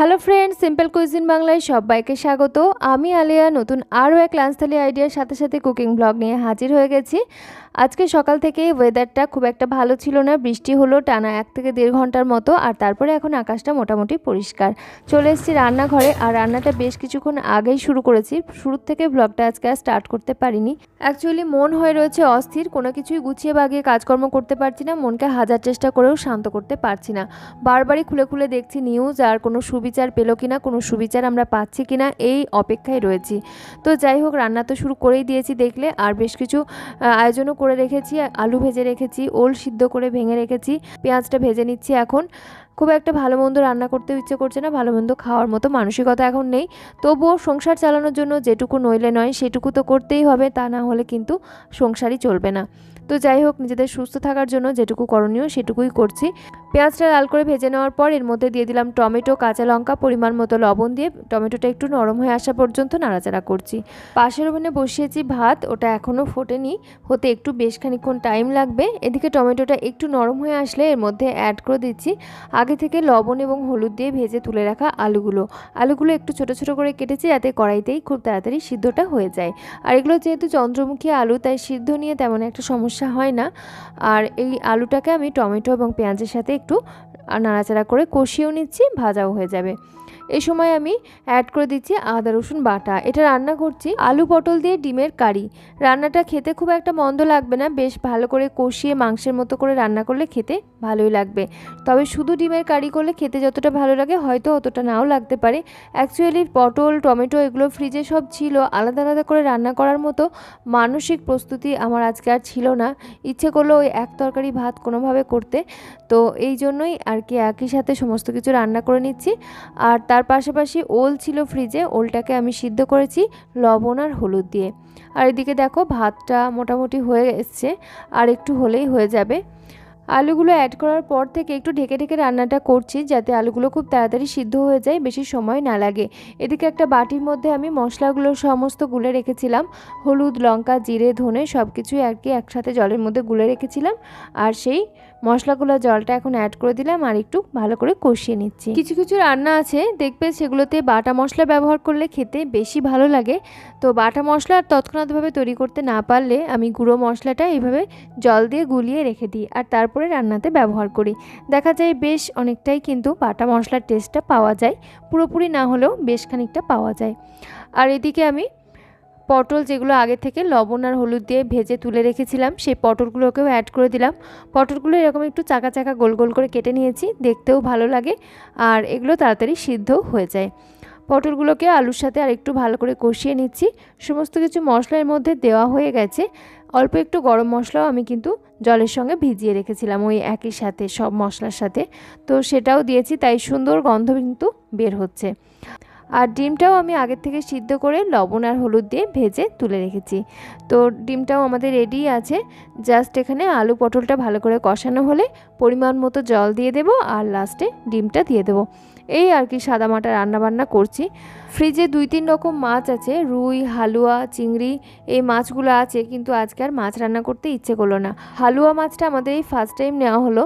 Hello friend simple cuisine বাংলায় সবাইকে স্বাগত। আমি আলিয়া, নতুন আরও এক লাঞ্চ থালি আইডিয়ার সাথে সাথে কুকিং ব্লগ নিয়ে হাজির হয়ে গেছি। আজকে সকাল থেকে ওয়েদারটা খুব একটা ভালো ছিল না। বৃষ্টি হলো টানা এক থেকে দেড় ঘণ্টার মতো, আর তারপরে এখন আকাশটা মোটামুটি পরিষ্কার। চলে এসেছি রান্নাঘরে, আর রান্নাটা বেশ কিছুক্ষণ আগেই শুরু করেছি। শুরুর থেকে ব্লগটা আজকে আর স্টার্ট করতে পারিনি। অ্যাকচুয়ালি মন হয়ে রয়েছে অস্থির, কোনো কিছুই গুছিয়ে বাগিয়ে কাজকর্ম করতে পারছি না, মনকে হাজার চেষ্টা করেও শান্ত করতে পারছি না। বারবারই খুলে খুলে দেখছি নিউজ আর কোনো সুবিচার পেল কিনা, কোনো সুবিচার আমরা পাচ্ছি কিনা, এই অপেক্ষায় রয়েছি। তো যাই হোক, রান্না তো শুরু করেই দিয়েছি দেখলে, আর বেশ কিছু আয়োজনও করে রেখেছি, আলু ভেজে রেখেছি, ওল সিদ্ধ করে ভেঙে রেখেছি, পেঁয়াজটা ভেজে নিচ্ছি এখন। খুব একটা ভালো মন্দ রান্না করতে ইচ্ছে করছে না, ভালো মন্দ খাওয়ার মতো মানসিকতা এখন নেই। তবুও সংসার চালানোর জন্য যেটুকু নইলে নয়, সেটুকু তো করতেই হবে, তা না হলে কিন্তু সংসারই চলবে না। তো যাই হোক, নিজেদের সুস্থ থাকার জন্য যেটুকু করণীয় সেটুকুই করছি। পেঁয়াজটা লাল করে ভেজে নেওয়ার পর এর মধ্যে দিয়ে দিলাম টমেটো, কাঁচা লঙ্কা, পরিমাণ মতো লবণ দিয়ে টমেটোটা একটু নরম হয়ে আসা পর্যন্ত নাড়াচাড়া করছি। পাশের ওভেনে বসিয়েছি ভাত, ওটা এখনও ফোটেনি, হতে একটু বেশ খানিক্ষণ টাইম লাগবে। এদিকে টমেটোটা একটু নরম হয়ে আসলে এর মধ্যে অ্যাড করে দিচ্ছি আগে থেকে লবণ এবং হলুদ দিয়ে ভেজে তুলে রাখা আলুগুলো। আলুগুলো একটু ছোট ছোট করে কেটেছি যাতে কড়াইতেই খুব তাড়াতাড়ি সিদ্ধটা হয়ে যায়। আর এগুলো যেহেতু চন্দ্রমুখী আলু, তাই সিদ্ধ নিয়ে তেমন একটা সমস্যা হয় না। আর এই আলুটাকে আমি টমেটো এবং পেঁয়াজের সাথে একটু নাড়াচাড়া করে কষিয়েও নিচ্ছি, ভাজাও হয়ে যাবে। এই সময় আমি অ্যাড করে দিচ্ছি আদা, রসুন বাটা। এটা রান্না করছি আলু পটল দিয়ে ডিমের কারি। রান্নাটা খেতে খুব একটা মন্দ লাগবে না, বেশ ভালো করে কষিয়ে মাংসের মতো করে রান্না করলে খেতে ভালোই লাগবে। তবে শুধু ডিমের কারি করলে খেতে যতটা ভালো লাগে, হয়তো অতটা নাও লাগতে পারে। অ্যাকচুয়ালি পটল, টমেটো এগুলো ফ্রিজে সব ছিল। আলাদা আলাদা করে রান্না করার মতো মানসিক প্রস্তুতি আমার আজকে আর ছিল না। ইচ্ছে করল ওই এক তরকারি ভাত কোনোভাবে করতে। তো এই জন্যই আর কি একই সাথে সমস্ত কিছু রান্না করে নিচ্ছি। আর তার পাশাপাশি ওল ছিল ফ্রিজে, ওলটাকে আমি সিদ্ধ করেছি লবণ আর হলুদ দিয়ে। আর এদিকে দেখো, ভাতটা মোটামুটি হয়ে এসছে, আর একটু হলেই হয়ে যাবে। আলুগুলো অ্যাড করার পর থেকে একটু ঢেকে ঢেকে রান্নাটা করছি, যাতে আলুগুলো খুব তাড়াতাড়ি সিদ্ধ হয়ে যায়, বেশি সময় না লাগে। এদিকে একটা বাটির মধ্যে আমি মশলাগুলো সমস্ত গুলে রেখেছিলাম। হলুদ, লঙ্কা, জিরে, ধনে সব কিছুই আর কি একসাথে জলের মধ্যে গুলে রেখেছিলাম। আর সেই মশলাগুলো জলটা এখন অ্যাড করে দিলাম আর একটু ভালো করে কষিয়ে নিচ্ছি। কিছু কিছু রান্না আছে, দেখবে সেগুলোতে বাটা মশলা ব্যবহার করলে খেতে বেশি ভালো লাগে। তো বাটা মশলা আর তৎক্ষণাৎভাবে তৈরি করতে না পারলে আমি গুঁড়ো মশলাটা এইভাবে জল দিয়ে গুলিয়ে রেখে দিই আর তারপরে রান্নাতে ব্যবহার করি। দেখা যায় বেশ অনেকটাই কিন্তু বাটা মশলার টেস্টটা পাওয়া যায়, পুরোপুরি না হলেও বেশ খানিকটা পাওয়া যায়। আর এদিকে আমি পটল যেগুলো আগে থেকে লবণ আর হলুদ দিয়ে ভেজে তুলে রেখেছিলাম, সেই পটলগুলোকেও অ্যাড করে দিলাম। পটলগুলো এরকম একটু চাকা চাকা গোল গোল করে কেটে নিয়েছি, দেখতেও ভালো লাগে আর এগুলো তাড়াতাড়ি সিদ্ধ হয়ে যায়। পটলগুলোকে আলুর সাথে আর একটু ভালো করে কষিয়ে নিচ্ছি। সমস্ত কিছু মশলার মধ্যে দেওয়া হয়ে গেছে। অল্প একটু গরম মশলাও আমি কিন্তু জলের সঙ্গে ভিজিয়ে রেখেছিলাম ওই একই সাথে, সব মশলার সাথে। তো সেটাও দিয়েছি, তাই সুন্দর গন্ধ কিন্তু বের হচ্ছে। আর ডিমটাও আমি আগের থেকে সিদ্ধ করে লবণ আর হলুদ দিয়ে ভেজে তুলে রেখেছি। তো ডিমটাও আমাদের রেডি আছে। জাস্ট এখানে আলু পটলটা ভালো করে কষানো হলে পরিমাণ মতো জল দিয়ে দেবো আর লাস্টে ডিমটা দিয়ে দেবো। এই আর কি সাদামাটা রান্নাবান্না করছি। ফ্রিজে দুই তিন রকম মাছ আছে, রুই, হালুয়া, চিংড়ি, এই মাছগুলো আছে, কিন্তু আজকে আর মাছ রান্না করতে ইচ্ছে করল না। হালুয়া মাছটা আমাদের এই ফার্স্ট টাইম নেওয়া হলো।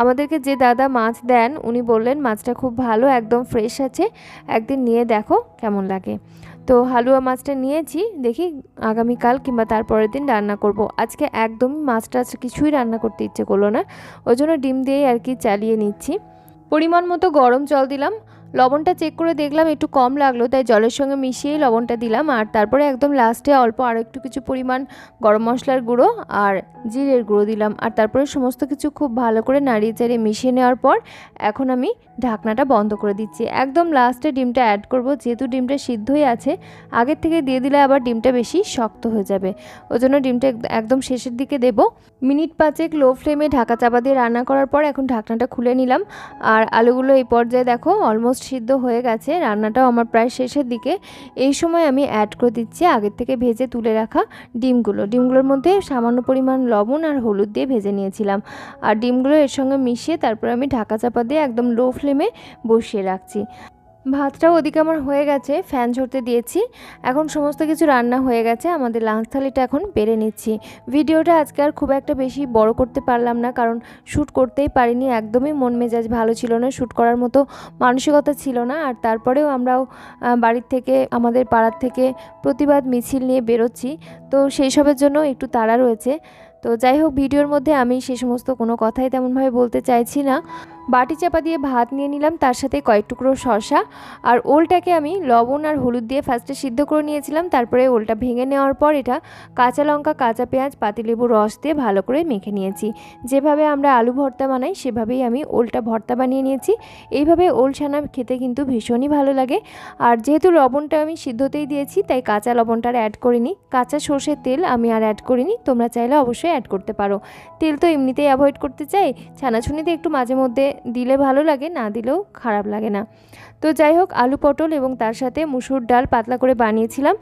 আমাদেরকে যে দাদা মাছ দেন, উনি বললেন, মাছটা খুব ভালো, একদম ফ্রেশ আছে। একদিন নিয়ে দেখো কেমন লাগে। তো হালুয়া মাছটা নিয়েছি, দেখি আগামীকাল কিংবা তারপরের দিন রান্না করব। আজকে একদমই মাছ টাছ কিছুই রান্না করতে ইচ্ছে করল না। ওই জন্য ডিম দিয়েই আর কি চালিয়ে নিচ্ছি। পরিমাণ মতো গরম জল দিলাম। লবণটা চেক করে দেখলাম, একটু কম লাগল, তাই জলের সঙ্গে মিশিয়েই লবণটা দিলাম। আর তারপরে একদম লাস্টে অল্প আর একটু কিছু পরিমাণ গরম মশলার গুঁড়ো আর জিরের গুঁড়ো দিলাম। আর তারপরে সমস্ত কিছু খুব ভালো করে নাড়িয়ে চাড়িয়ে মিশিয়ে নেওয়ার পর এখন আমি ঢাকনাটা বন্ধ করে দিচ্ছি। একদম লাস্টে ডিমটা অ্যাড করব, যেহেতু ডিমটা সিদ্ধই আছে, আগের থেকে দিয়ে দিলে আবার ডিমটা বেশি শক্ত হয়ে যাবে। ওই জন্য ডিমটা এক- একদম শেষের দিকে দেব। মিনিট পাঁচেক লো ফ্লেমে ঢাকা চাপা দিয়ে রান্না করার পর এখন ঢাকনাটা খুলে নিলাম। আর আলুগুলো এই পর্যায়ে দেখো অলমোস্ট সিদ্ধ হয়ে গেছে। রান্নাটাও আমার প্রায় শেষের দিকে। এই সময় আমি অ্যাড করে দিচ্ছি আগের থেকে ভেজে তুলে রাখা ডিমগুলো। ডিমগুলোর মধ্যে সামান্য পরিমাণ লবণ আর হলুদ দিয়ে ভেজে নিয়েছিলাম। আর ডিমগুলো এর সঙ্গে মিশিয়ে তারপর আমি ঢাকা চাপা দিয়ে একদম লো ফ্লেমে বসিয়ে রাখছি। ভাতটাও ওদিকে আমার হয়ে গেছে, ফ্যান ঝরতে দিয়েছি। এখন সমস্ত কিছু রান্না হয়ে গেছে, আমাদের লাঞ্চ থালিটা এখন বেড়ে নিচ্ছি। ভিডিওটা আজকে আর খুব একটা বেশি বড় করতে পারলাম না, কারণ শ্যুট করতেই পারিনি, একদমই মন মেজাজ ভালো ছিল না, শ্যুট করার মতো মানসিকতা ছিল না। আর তারপরেও আমরাও বাড়ির থেকে, আমাদের পাড়ার থেকে প্রতিবাদ মিছিল নিয়ে বেরোচ্ছি। তো সেই সবের জন্য একটু তাড়া রয়েছে। তো যাই হোক, ভিডিওর মধ্যে আমি সে সমস্ত কোনো কথাই তেমনভাবে বলতে চাইছি না। বাটি চাপা দিয়ে ভাত নিয়ে নিলাম, তার সাথে কয়েক টুকরো শসা। আর ওলটাকে আমি লবণ আর হলুদ দিয়ে ফার্স্টে সিদ্ধ করে নিয়েছিলাম, তারপরে ওলটা ভেঙে নেওয়ার পর এটা কাঁচা লঙ্কা, কাঁচা পেঁয়াজ পাতিলেবু রস দিয়ে ভালো করে মেখে নিয়েছি। যেভাবে আমরা আলু ভর্তা বানাই, সেভাবেই আমি ওলটা ভর্তা বানিয়ে নিয়েছি। এইভাবে ওল ছানা খেতে কিন্তু ভীষণই ভালো লাগে। আর যেহেতু লবণটা আমি সিদ্ধতেই দিয়েছি, তাই কাঁচা লবণটা আর অ্যাড করিনি। কাঁচা সর্ষের তেল আমি আর অ্যাড করিনি, তোমরা চাইলে অবশ্যই অ্যাড করতে পারো। তেল তো এমনিতেই অ্যাভয়েড করতে চাই, ছানাছুনিতে একটু মাঝে মধ্যে দিলে ভালো লাগে, না দিলেও খারাপ লাগে না। তো যাই হোক, আলু পটল এবং তার সাথে মুসুর ডাল পাতলা করে বানিয়েছিলাম।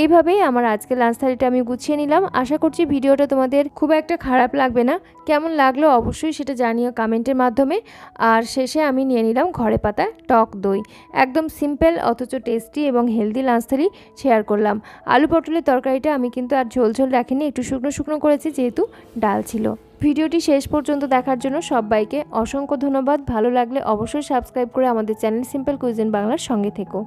এইভাবেই আমার আজকে লাঞ্চ থালিটা আমি গুছিয়ে নিলাম। আশা করছি ভিডিওটা তোমাদের খুব একটা খারাপ লাগবে না। কেমন লাগল অবশ্যই সেটা জানিও কমেন্টের মাধ্যমে। আর শেষে আমি নিয়ে নিলাম ঘরে পাতা টক দই। একদম সিম্পল অথচ টেস্টি এবং হেলদি লাঞ্চ থালি শেয়ার করলাম। আলু পটলের তরকারিটা আমি কিন্তু আর ঝোল ঝোল রাখিনি, একটু শুকনো শুকনো করেছি যেহেতু ডাল ছিল। ভিডিওটি শেষ পর্যন্ত দেখার জন্য সবাইকে অসংখ্য ধন্যবাদ। ভালো লাগলে অবশ্যই সাবস্ক্রাইব করে আমাদের চ্যানেল সিম্পল কুইজেন বাংলার সঙ্গে থেকো।